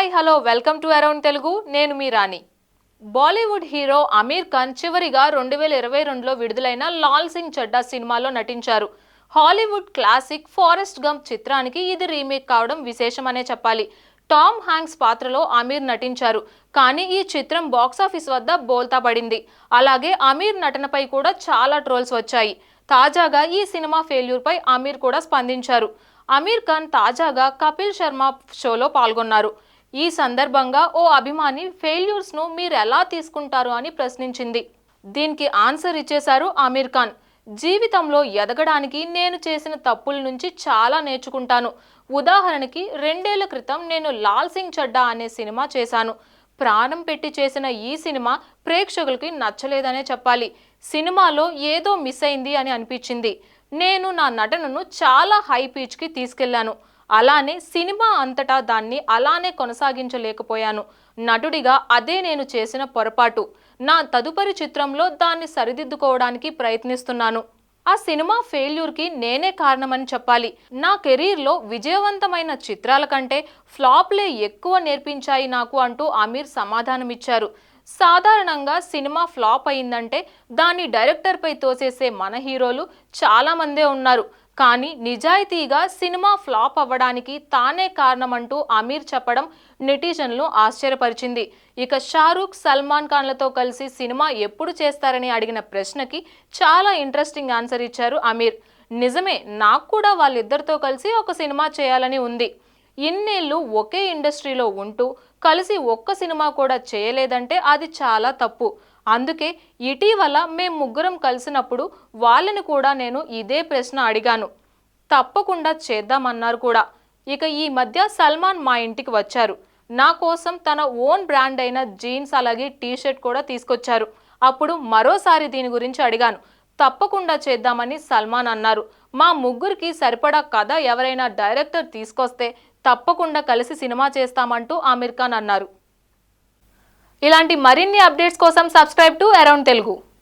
Hi hello welcome to around Telugu. నేను మీ Rani. Bollywood hero Aamir Khan చివరిగా రెండు వేల ఇరవై రెండులో విడుదలైన లాల్ సింగ్ చడ్డా సినిమాలో నటించారు. హాలీవుడ్ క్లాసిక్ ఫారెస్ట్ గంప్ చిత్రానికి ఇది రీమేక్ కావడం విశేషమనే చెప్పాలి. టామ్ హ్యాంక్స్ పాత్రలో అమీర్ నటించారు కానీ ఈ చిత్రం బాక్సాఫీస్ వద్ద బోల్తా పడింది. అలాగే అమీర్ నటనపై కూడా చాలా ట్రోల్స్ వచ్చాయి. తాజాగా ఈ సినిమా ఫెయిల్యూర్పై అమీర్ కూడా స్పందించారు. అమీర్ ఖాన్ తాజాగా కపిల్ శర్మ షోలో పాల్గొన్నారు. ఈ సందర్భంగా ఓ అభిమాని ఫెయిల్యూర్స్ను మీరు ఎలా తీసుకుంటారు అని ప్రశ్నించింది. దీనికి ఆన్సర్ ఇచ్చేశారు ఆమీర్ ఖాన్. జీవితంలో ఎదగడానికి నేను చేసిన తప్పుల నుంచి చాలా నేర్చుకుంటాను. ఉదాహరణకి రెండేళ్ళ క్రితం నేను లాల్ సింగ్ చడ్డా అనే సినిమా చేశాను. ప్రాణం పెట్టి చేసిన ఈ సినిమా ప్రేక్షకులకి నచ్చలేదనే చెప్పాలి. సినిమాలో ఏదో మిస్ అయింది అని అనిపించింది. నేను నా నటనను చాలా హై పీచ్కి తీసుకెళ్ళాను అలానే సినిమా అంతటా దాన్ని అలానే కొనసాగించలేకపోయాను. నటుడిగా అదే నేను చేసిన పొరపాటు. నా తదుపరి చిత్రంలో దాన్ని సరిదిద్దుకోవడానికి ప్రయత్నిస్తున్నాను. ఆ సినిమా ఫెయిల్యూర్కి నేనే కారణమని చెప్పాలి. నా కెరీర్లో విజయవంతమైన చిత్రాల కంటే ఫ్లాప్లే ఎక్కువ నేర్పించాయి నాకు అంటూ అమీర్ సమాధానమిచ్చారు. సాధారణంగా సినిమా ఫ్లాప్ అయిందంటే దాన్ని డైరెక్టర్పై తోసేసే మన హీరోలు చాలామందే ఉన్నారు. కానీ నిజాయితీగా సినిమా ఫ్లాప్ అవ్వడానికి తానే కారణమంటూ అమీర్ చెప్పడం నెటిజన్లు ఆశ్చర్యపరిచింది. ఇక షారూక్ సల్మాన్ ఖాన్లతో కలిసి సినిమా ఎప్పుడు చేస్తారని అడిగిన ప్రశ్నకి చాలా ఇంట్రెస్టింగ్ ఆన్సర్ ఇచ్చారు అమీర్. నిజమే నాకు కూడా వాళ్ళిద్దరితో కలిసి ఒక సినిమా చేయాలని ఉంది. ఇన్నేళ్ళు ఒకే ఇండస్ట్రీలో ఉంటూ కలిసి ఒక్క సినిమా కూడా చేయలేదంటే అది చాలా తప్పు. అందుకే ఇటీవల మేము ముగ్గురం కలిసినప్పుడు వాళ్ళని కూడా నేను ఇదే ప్రశ్న అడిగాను. తప్పకుండా చేద్దామన్నారు కూడా. ఇక ఈ మధ్య సల్మాన్ మా ఇంటికి వచ్చారు. నా కోసం తన ఓన్ బ్రాండ్ అయిన జీన్స్ అలాగే టీ షర్ట్ కూడా తీసుకొచ్చారు. అప్పుడు మరోసారి దీని గురించి అడిగాను. తప్పకుండా చేద్దామని సల్మాన్ అన్నారు. మా ముగ్గురికి సరిపడా కథ ఎవరైనా డైరెక్టర్ తీసుకొస్తే తప్పకుండా కలిసి సినిమా చేస్తామంటూ ఆమిర్ ఖాన్ అన్నారు. ఇలాంటి మరిన్ని అప్డేట్స్ కోసం సబ్స్క్రైబ్ టు అరౌండ్ తెలుగు.